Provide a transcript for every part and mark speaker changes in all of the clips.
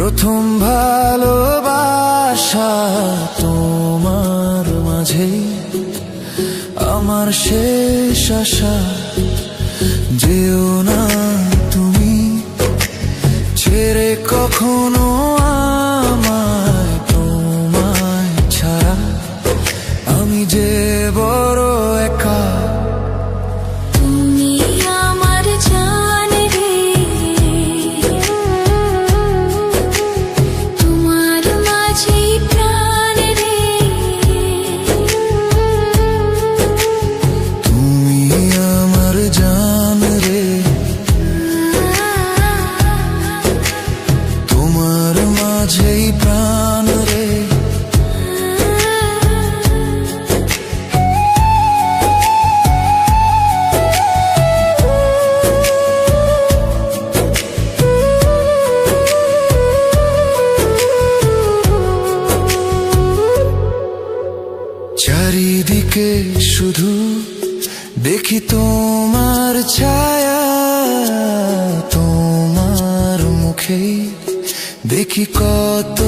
Speaker 1: প্রথম ভালোবাসা তোমার মাঝে আমার শেষ আশা। যেও না তুমি ছেড়ে কখনো
Speaker 2: আমার
Speaker 1: মাঝেই প্রাণ রে চারিদিকে শুধু দেখি তোমার ছায়া তোমার মুখে দেখি কত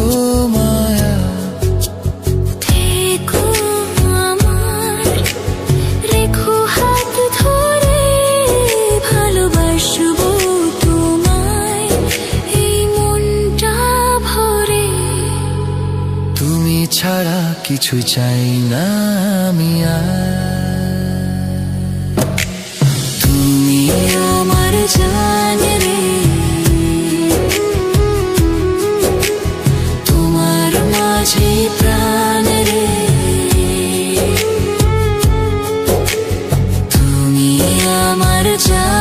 Speaker 1: মায়া।
Speaker 2: থেকো আমার রেখো হাত ধরে ভালোবাসবো তোমায় এই ভরে।
Speaker 1: তুমি ছাড়া কিছু চাই না আমি আর। just